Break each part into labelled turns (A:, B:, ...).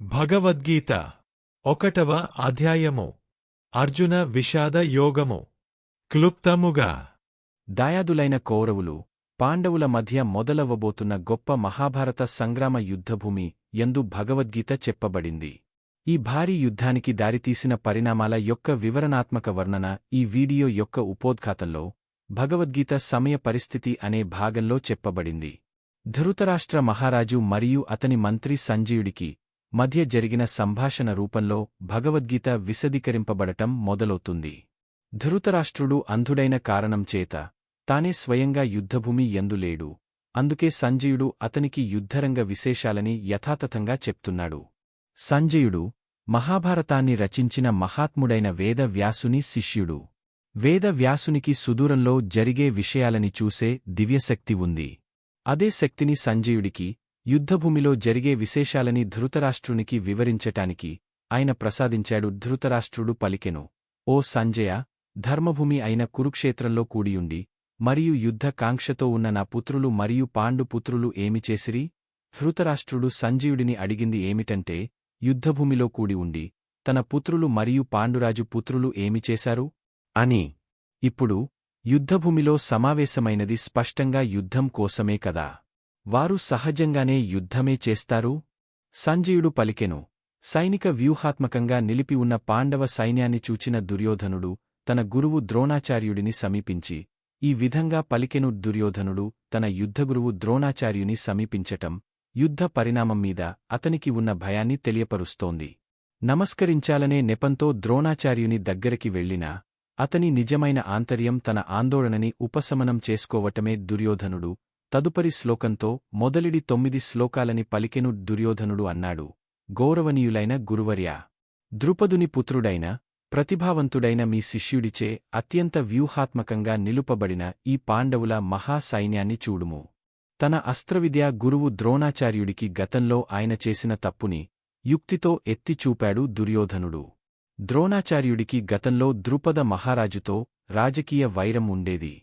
A: భగవద్గీత ఒకటవ అధ్యాయము. అర్జున విషాద యోగము. క్లుప్తముగా.
B: దాయాదులైన కౌరవులు పాండవుల మధ్య మొదలవ్వబోతున్న గొప్ప మహాభారత సంగ్రామ యుద్ధభూమి యందు భగవద్గీత చెప్పబడింది. ఈ భారీ యుద్ధానికి దారితీసిన పరిణామాల యొక్క వివరణాత్మక వర్ణన ఈ వీడియో యొక్క ఉపోద్ఘాతంలో భగవద్గీత సమయ పరిస్థితి అనే భాగంలో చెప్పబడింది. ధృతరాష్ట్ర మహారాజు మరియు అతని మంత్రి సంజీయుడికి మధ్య జరిగిన సంభాషణ రూపంలో భగవద్గీత విశదీకరింపబడటం మొదలవుతుంది. ధృతరాష్ట్రుడు అంధుడైన కారణం చేత తానే స్వయంగా యుద్ధభూమి ఎందులేడు అందుకే సంజయుడు అతనికి యుద్ధరంగ విశేషాలని యథాతథంగా చెప్తున్నాడు. సంజయుడు మహాభారతాన్ని రచించిన మహాత్ముడైన వేద వ్యాసుని శిష్యుడు. వేద వ్యాసునికి సుదూరంలో జరిగే విషయాలని చూసే దివ్యశక్తి ఉంది. అదే శక్తిని సంజయుడికి యుద్ధభూమిలో జరిగే విశేషాలని ధృతరాష్ట్రునికి వివరించటానికి ఆయన ప్రసాదించాడు ధృతరాష్ట్రుడు పలికెను. ఓ సంజయ ధర్మభూమి అయిన కురుక్షేత్రంలో కూడియుండి మరియు యుద్ధ కాంక్షతో ఉన్న నా పుత్రులు మరియు పాండు పుత్రులు ఏమి చేసిరి? ధృతరాష్ట్రుడు సంజీవుడిని అడిగింది ఏమిటంటే యుద్ధభూమిలో కూడి ఉండి తన పుత్రులు మరియు పాండురాజు పుత్రులు ఏమి చేశారు? అని. ఇప్పుడు యుద్ధభూమిలో సమావేశమైనది స్పష్టంగా యుద్ధం కోసమే కదా. వారు సహజంగానే యుద్ధమే చేస్తారు. సంజయుడు పలికెను సైనిక వ్యూహాత్మకంగా నిలిపి ఉన్న పాండవ సైన్యాన్ని చూచిన దుర్యోధనుడు తన గురువు ద్రోణాచార్యుడిని సమీపించి ఈ విధంగా పలికెను దుర్యోధనుడు తన యుద్ధగురువు ద్రోణాచార్యుని సమీపించటం యుద్ధ పరిణామం మీద అతనికి ఉన్న భయాన్ని తెలియపరుస్తోంది. నమస్కరించాలనే నెపంతో ద్రోణాచార్యుని దగ్గరికి వెళ్ళినా అతని నిజమైన ఆంతర్యం తన ఆందోళనని ఉపశమనం చేసుకోవటమే దుర్యోధనుడు తదుపరి శ్లోకంతో మొదలిడి తొమ్మిది శ్లోకాలని పలికెను దుర్యోధనుడు అన్నాడు. గౌరవనీయులైన గురువర్యా ద్రుపదుని పుత్రుడైన ప్రతిభావంతుడైన మీ శిష్యుడిచే అత్యంత వ్యూహాత్మకంగా నిలుపబడిన ఈ పాండవుల మహాసైన్యాన్ని చూడుము. తన అస్త్రవిద్యా గురువు ద్రోణాచార్యుడికి గతంలో ఆయన చేసిన తప్పుని యుక్తితో ఎత్తిచూపాడు దుర్యోధనుడు. ద్రోణాచార్యుడికి గతంలో ద్రుపద మహారాజుతో రాజకీయ వైరం ఉండేది.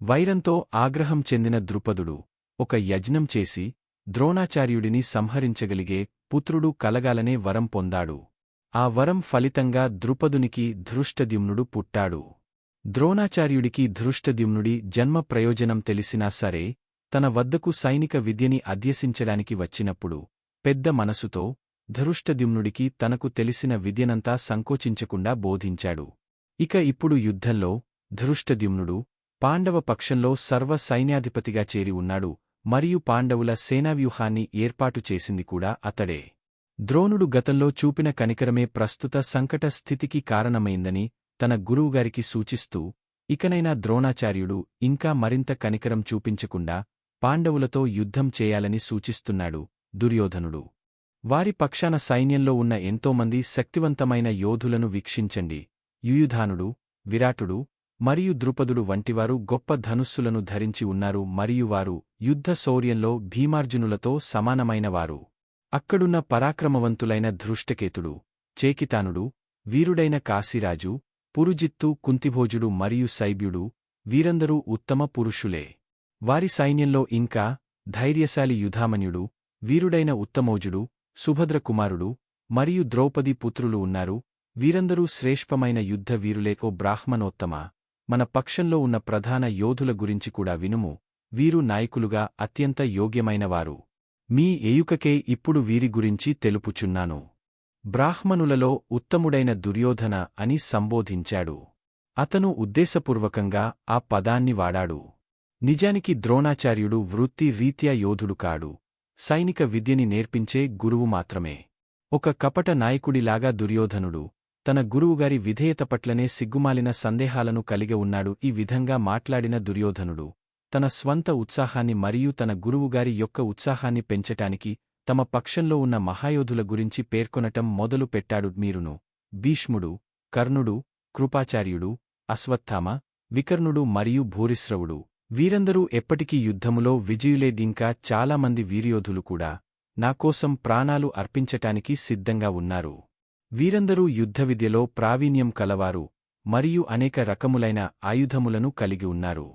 B: వైరంతో ఆగ్రహం చెందిన ద్రుపదుడు ఒక యజ్ఞం చేసి ద్రోణాచార్యుడిని సంహరించగలిగే పుత్రుడు కలగాలనే వరం పొందాడు. ఆ వరం ఫలితంగా ద్రుపదునికి ధృష్టద్యుమ్నుడు పుట్టాడు. ద్రోణాచార్యుడికి ధృష్టద్యుమ్నుడి జన్మ ప్రయోజనం తెలిసినా సరే తన వద్దకు సైనిక విద్యని అధ్యసించడానికి వచ్చినప్పుడు పెద్ద మనసుతో ధృష్టద్యుమ్నుడికి తనకు తెలిసిన విద్యనంతా సంకోచించకుండా బోధించాడు. ఇక ఇప్పుడు యుద్ధంలో ధృష్టద్యుమ్నుడు పాండవ పక్షంలో సర్వ సైన్యాధిపతిగా చేరి ఉన్నాడు మరియు పాండవుల సేనావ్యూహాన్ని ఏర్పాటు చేసింది కూడా అతడే. ద్రోణుడు గతంలో చూపిన కనికరమే ప్రస్తుత సంకట స్థితికి కారణమైందని తన గురువుగారికి సూచిస్తూ ఇకనైనా ద్రోణాచార్యుడు ఇంకా మరింత కనికరం చూపించకుండా పాండవులతో యుద్ధం చేయాలని సూచిస్తున్నాడు దుర్యోధనుడు. వారి పక్షాన సైన్యంలో ఉన్న ఎంతోమంది శక్తివంతమైన యోధులను వీక్షించండి. యుయుధానుడు విరాటుడు మరియు ద్రుపదుడు వంటివారు గొప్ప ధనుస్సులను ధరించి ఉన్నారు మరియు వారు యుద్ధ శౌర్యంలో భీమార్జునులతో సమానమైనవారు. అక్కడున్న పరాక్రమవంతులైన ధృష్టకేతుడు చేకితానుడు వీరుడైన కాశీరాజు పురుజిత్తు కుంతిభోజుడు మరియు సైబ్యుడు వీరందరూ ఉత్తమ పురుషులే. వారి సైన్యంలో ఇంకా ధైర్యశాలి యుధామన్యుడు వీరుడైన ఉత్తమోజుడు సుభద్రకుమారుడు మరియు ద్రౌపది పుత్రులు ఉన్నారు. వీరందరూ శ్రేష్ఠమైన యుద్ధ వీరులేకో బ్రాహ్మణోత్తమ మన పక్షంలో ఉన్న ప్రధాన యోధుల గురించి కూడా వినుము. వీరు నాయకులుగా అత్యంత యోగ్యమైనవారు. మీ ఎయుకకే ఇప్పుడు వీరి గురించి తెలుపుచున్నాను. బ్రాహ్మణులలో ఉత్తముడైన దుర్యోధన అని సంబోధించాడు. అతను ఉద్దేశపూర్వకంగా ఆ పదాన్ని వాడాడు. నిజానికి ద్రోణాచార్యుడు వృత్తి రీత్యా యోధుడు కాడు. సైనిక విద్యని నేర్పించే గురువు మాత్రమే. ఒక కపట నాయకుడిలాగా దుర్యోధనుడు తన గురువుగారి విధేయత పట్లనే సిగ్గుమాలిన సందేహాలను కలిగి ఉన్నాడు. ఈ విధంగా మాట్లాడిన దుర్యోధనుడు తన స్వంత ఉత్సాహాన్ని మరియు తన గురువుగారి యొక్క ఉత్సాహాన్ని పెంచటానికి తమ పక్షంలో ఉన్న మహాయోధుల గురించి పేర్కొనటం మొదలు పెట్టాడు. మీరును భీష్ముడు కర్ణుడు కృపాచార్యుడు అశ్వత్థామ వికర్ణుడు మరియు భూరిశ్రవుడు. వీరందరూ ఎప్పటికీ యుద్ధములో విజయులేడింకా చాలామంది వీర్యోధులు కూడా నాకోసం ప్రాణాలు అర్పించటానికి సిద్ధంగా ఉన్నారు. వీరందరూ యుద్ధ విద్యలో ప్రావీణ్యం కలవారు మరియు అనేక రకములైన ఆయుధములను కలిగి ఉన్నారు.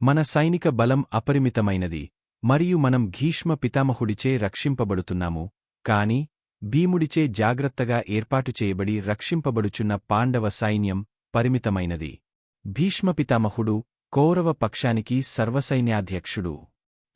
B: మన సైనిక బలం అపరిమితమైనది మరియు మనం భీష్మ పితామహుడిచే రక్షింపబడుతున్నాము కాని భీముడిచే జాగ్రత్తగా ఏర్పాటు చేయబడి రక్షింపబడుచున్న పాండవ సైన్యం పరిమితమైనది. భీష్మపితామహుడు కౌరవ పక్షానికి సర్వసైన్యాధ్యక్షుడు.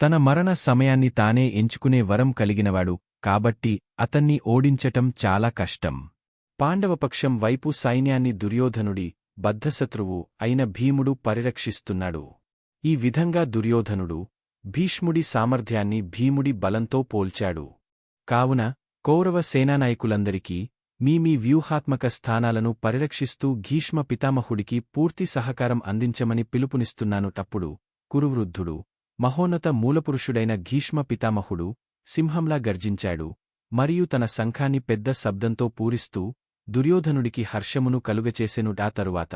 B: తన మరణ సమయాన్ని తానే ఎంచుకునే వరం కలిగినవాడు కాబట్టి అతన్ని ఓడించటం చాలా కష్టం. పాండవపక్షం వైపు సైన్యాన్ని దుర్యోధనుడి బద్ధశత్రువు అయిన భీముడు పరిరక్షిస్తున్నాడు. ఈ విధంగా దుర్యోధనుడు భీష్ముడి సామర్థ్యాన్ని భీముడి బలంతో పోల్చాడు. కావున కౌరవ సేనానాయకులందరికీ మీ మీ వ్యూహాత్మక స్థానాలను పరిరక్షిస్తూ భీష్మ పితామహుడికి పూర్తి సహకారం అందించమని పిలుపునిస్తున్నాను. టప్పుడు కురువృద్ధుడు మహోన్నత మూలపురుషుడైన భీష్మ పితామహుడు సింహంలా గర్జించాడు. మరియు తన శంఖాన్ని పెద్ద శబ్దంతో పూరిస్తూ దుర్యోధనుడికి హర్షమును కలుగచేసెనుడా తరువాత.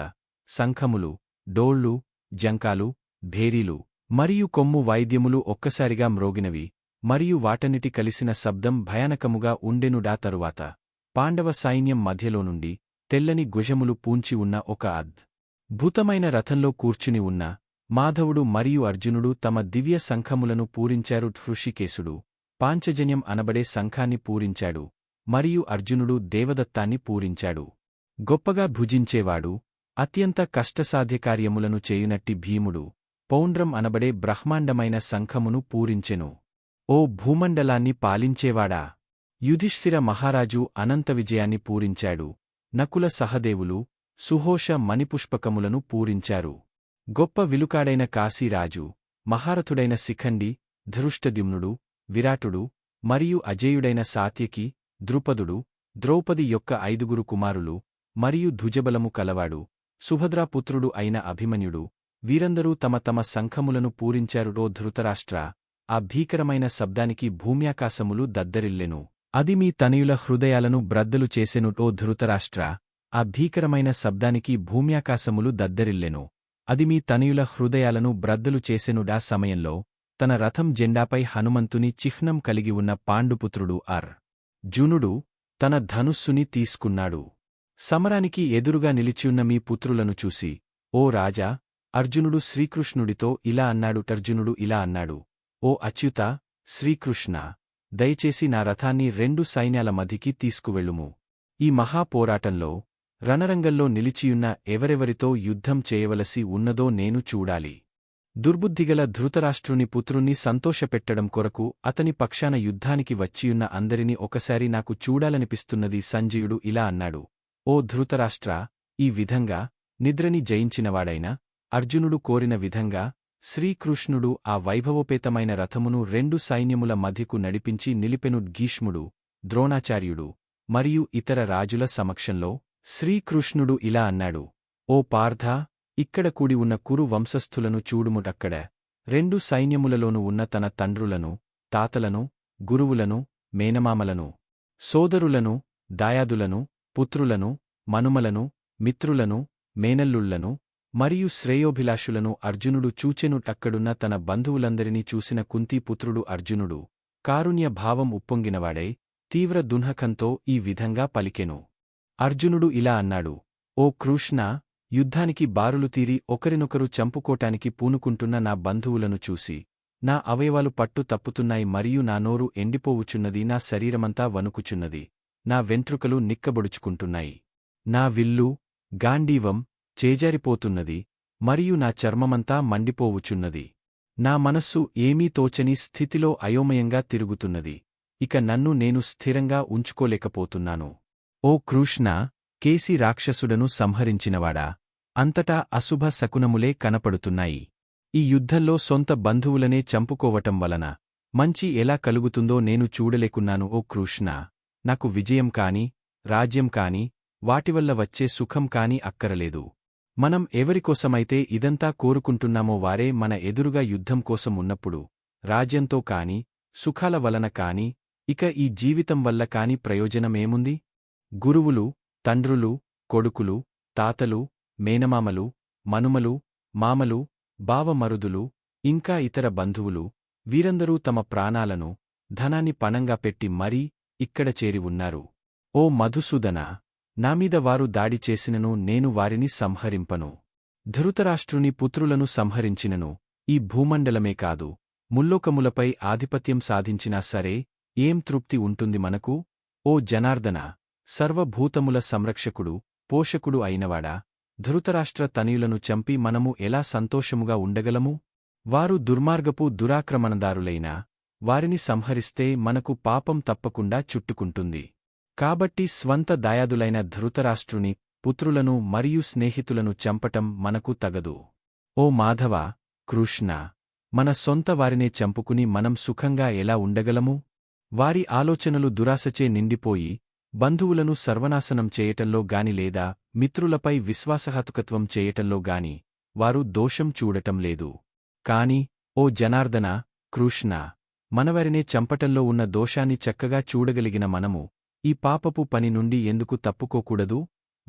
B: శంఖములు డోళ్ళు జంకాలు భేరీలు మరియు కొమ్ము వాయిద్యములు ఒక్కసారిగా మ్రోగినవి. మరియు వాటన్నిటి కలిసిన శబ్దం భయానకముగా ఉండెనుడా తరువాత. పాండవ సైన్యం మధ్యలో నుండి తెల్లని గుజములు పూంచి ఉన్న ఒక అద్ భూతమైన రథంలో కూర్చుని ఉన్న మాధవుడు మరియు అర్జునుడు తమ దివ్య శంఖములను పూరించారు హృషికేశుడు. పాంచజన్యం అనబడే శంఖాన్ని పూరించాడు మరియు అర్జునుడు దేవదత్తాన్ని పూరించాడు. గొప్పగా భుజించేవాడు అత్యంత కష్టసాధ్యకార్యములను చేయునట్టి భీముడు పౌండ్రం అనబడే బ్రహ్మాండమైన శంఖమును పూరించెను. ఓ భూమండలాన్ని పాలించేవాడా? యుధిష్ఠిర మహారాజు అనంత విజయాన్ని పూరించాడు. నకుల సహదేవులు సుహోష మణిపుష్పకములను పూరించారు. గొప్ప విలుకాడైన కాశీరాజు మహారథుడైన శిఖండి ధృష్టద్యుమ్నుడు విరాటుడు మరియు అజేయుడైన సాత్యకి ద్రుపదుడు ద్రౌపది యొక్క ఐదుగురు కుమారులు మరియు ధుజబలము కలవాడు. సుభద్రాపుత్రుడు అయిన అభిమన్యుడు వీరందరూ తమ తమ శంఖములను పూరించారుడో ధృతరాష్ట్ర ఆ భీకరమైన శబ్దానికి భూమ్యాకాశములు దద్దరిల్లెను. అది మీ తనయుల హృదయాలను బ్రద్దలు చేసెను. ఓ ధృతరాష్ట్ర ఆ భీకరమైన శబ్దానికి భూమ్యాకాశములు దద్దరిల్లెను. అది మీ తనయుల హృదయాలను బ్రద్దలు చేసెనుడా సమయంలో తన రథం జెండాపై హనుమంతుని చిహ్నం కలిగి ఉన్న పాండుపుత్రుడు అర్ జునుడు తన ధనుస్సుని తీసుకున్నాడు. సమరానికి ఎదురుగా నిలిచియున్న మీ పుత్రులను చూసి ఓ రాజా అర్జునుడు శ్రీకృష్ణుడితో ఇలా అన్నాడు అర్జునుడు ఇలా అన్నాడు. ఓ అచ్యుత శ్రీకృష్ణ దయచేసి నా రథాన్ని రెండు సైన్యాల మధికి తీసుకువెళ్ళుము. ఈ మహాపోరాటంలో రణరంగంలో నిలిచియున్న ఎవరెవరితో యుద్ధం చేయవలసి ఉన్నదో నేను చూడాలి. దుర్బుద్ధిగల ధృతరాష్ట్రుని పుత్రుణ్ణి సంతోషపెట్టడం కొరకు అతని పక్షాన యుద్ధానికి వచ్చియున్న అందరినీ ఒకసారి నాకు చూడాలనిపిస్తున్నది సంజయుడు ఇలా అన్నాడు. ఓ ధృతరాష్ట్ర ఈ విధంగా నిద్రని జయించినవాడైన అర్జునుడు కోరిన విధంగా శ్రీకృష్ణుడు ఆ వైభవోపేతమైన రథమును రెండు సైన్యముల మధ్యకు నడిపించి నిలిపెను గీష్ముడు ద్రోణాచార్యుడు మరియు ఇతర రాజుల సమక్షంలో శ్రీకృష్ణుడు ఇలా అన్నాడు. ఓ పార్థ ఇక్కడ కూడి ఉన్న కురు వంశస్థులను చూడుముటక్కడ. రెండు సైన్యములలోనూ ఉన్న తన తండ్రులను తాతలను గురువులను మేనమామలను సోదరులను దాయాదులను పుత్రులను మనుమలను మిత్రులను మేనల్లుళ్ళను మరియు శ్రేయోభిలాషులను అర్జునుడు చూచెనుటక్కడున్న తన బంధువులందరినీ చూసిన కుంతీపుత్రుడు అర్జునుడు కారుణ్య భావం ఉప్పొంగినవాడై తీవ్ర దున్హకంతో ఈ విధంగా పలికెను. అర్జునుడు ఇలా అన్నాడు ఓ కృష్ణ యుద్ధానికి బారులు తీరి ఒకరినొకరు చంపుకోటానికి పూనుకుంటున్న నా బంధువులను చూసి నా అవయవాలు పట్టు తప్పుతున్నాయి మరియు నా నోరు ఎండిపోవుచున్నది నా శరీరమంతా వణుకుచున్నది నా వెంట్రుకలు నిక్కబొడుచుకుంటున్నాయి నా విల్లు గాండీవం చేజారిపోతున్నది మరియు నా చర్మమంతా మండిపోవుచున్నది నా మనస్సు ఏమీ తోచని స్థితిలో అయోమయంగా తిరుగుతున్నది ఇక నన్ను నేను స్థిరంగా ఉంచుకోలేకపోతున్నాను. ఓ కృష్ణ కేసి రాక్షసుడను సంహరించినవాడా? అంతటా అశుభ శకునములే కనపడుతున్నాయి. ఈ యుద్ధంలో సొంత బంధువులనే చంపుకోవటం వలన మంచి ఎలా కలుగుతుందో నేను చూడలేకున్నాను ఓ కృష్ణ. నాకు విజయం కాని రాజ్యం కాని వాటివల్ల వచ్చే సుఖం కాని అక్కరలేదు. మనం ఎవరికోసమైతే ఇదంతా కోరుకుంటున్నామో వారే మన ఎదురుగా యుద్ధం కోసం ఉన్నప్పుడు రాజ్యంతో కాని సుఖాల వలన కాని ఇక ఈ జీవితం వల్ల కాని ప్రయోజనమేముంది? గురువులు తండ్రులు కొడుకులు తాతలు మేనమామలు మనుమలు మామలు బావమరుదులు ఇంకా ఇతర బంధువులు వీరందరూ తమ ప్రాణాలను ధనాన్ని పణంగా పెట్టి మరీ ఇక్కడ చేరి ఉన్నారు. ఓ మధుసూదన నామీద వారు దాడి చేసినను నేను వారిని సంహరింపను. ధృతరాష్ట్రుని పుత్రులను సంహరించినను ఈ భూమండలమే కాదు ముల్లోకములపై ఆధిపత్యం సాధించినా సరే ఏం తృప్తి ఉంటుంది మనకు? ఓ జనార్దన సర్వభూతముల సంరక్షకుడు పోషకుడు అయినవాడా? ధృతరాష్ట్ర తనయులను చంపి మనము ఎలా సంతోషముగా ఉండగలము? వారు దుర్మార్గపు దురాక్రమణదారులైనా వారిని సంహరిస్తే మనకు పాపం తప్పకుండా చుట్టుకుంటుంది. కాబట్టి స్వంత దాయాదులైన ధృతరాష్ట్రుని పుత్రులను మరియు స్నేహితులను చంపటం మనకు తగదు. ఓ మాధవ కృష్ణ మన సొంత వారినే చంపుకుని మనం సుఖంగా ఎలా ఉండగలము? వారి ఆలోచనలు దురాశచే నిండిపోయి బంధువులను సర్వనాశనం చేయటంలో గాని లేదా మిత్రులపై విశ్వాసఘాతుకత్వం చేయటంలో గాని వారు దోషం చూడటం లేదు. కాని ఓ జనార్దన కృష్ణ మనవరినే చంపటంలో ఉన్న దోషాన్ని చక్కగా చూడగలిగిన మనము ఈ పాపపు పని నుండి ఎందుకు తప్పుకోకూడదు?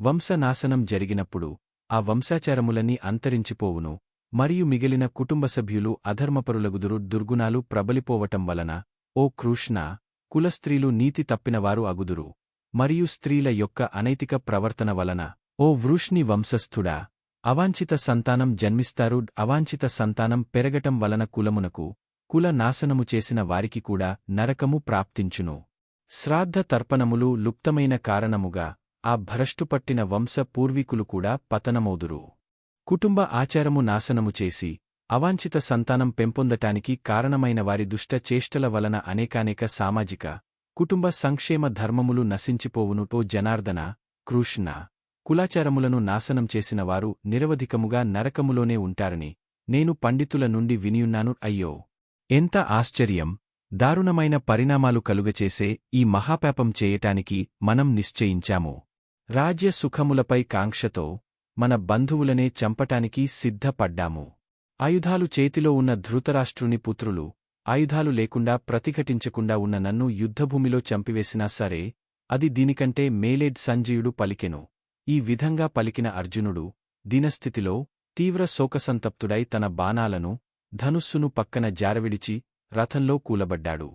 B: వంశనాశనం జరిగినప్పుడు ఆ వంశాచారములన్నీ అంతరించిపోవును మరియు మిగిలిన కుటుంబ సభ్యులు అధర్మపరులగుదురు దుర్గుణాలు ప్రబలిపోవటం వలన ఓ కృష్ణ కులస్త్రీలు నీతి తప్పినవారు అగుదురు. మరియు స్త్రీల యొక్క అనైతిక ప్రవర్తన వలన. ఓ వృష్ణి వంశస్థుడా అవాంఛిత సంతానం జన్మిస్తారు అవాంఛిత సంతానం పెరగటం వలన కులమునకు కుల నాశనము చేసిన వారికి కూడా నరకము ప్రాప్తించును. శ్రాద్ధ తర్పణములు లుప్తమైన కారణముగా ఆ భ్రష్టుపట్టిన వంశ పూర్వీకులు కూడా పతనమౌదురు. కుటుంబ ఆచారము నాశనము చేసి అవాంఛిత సంతానం పెంపొందటానికి కారణమైన వారి దుష్ట చేష్టల వలన అనేకానేక సామాజిక కుటుంబ సంక్షేమ ధర్మములు నశించిపోవునుటో జనార్దన కృష్ణ కులాచారములను నాశనం చేసినవారు నిరవధికముగా నరకములోనే ఉంటారని నేను పండితుల నుండి వినియున్నాను అయ్యో! ఎంత ఆశ్చర్యం! దారుణమైన పరిణామాలు కలుగచేసే ఈ మహాపాపం చేయటానికి మనం నిశ్చయించాము. రాజ్య సుఖములపై కాంక్షతో మన బంధువులనే చంపటానికి సిద్ధపడ్డాము. ఆయుధాలు చేతిలో ఉన్న ధృతరాష్ట్రుని పుత్రులు ఆయుధాలు లేకుండా ప్రతిఘటించకుండా ఉన్న నన్ను యుద్ధభూమిలో చంపివేసినా సరే అది దీనికంటే మేలేడ్ సంజీయుడు పలికెను. ఈ విధంగా పలికిన అర్జునుడు దీనస్థితిలో తీవ్ర శోకసంతప్తుడై తన బాణాలను ధనుస్సును పక్కన జారవిడిచి రథంలో కూలబడ్డాడు.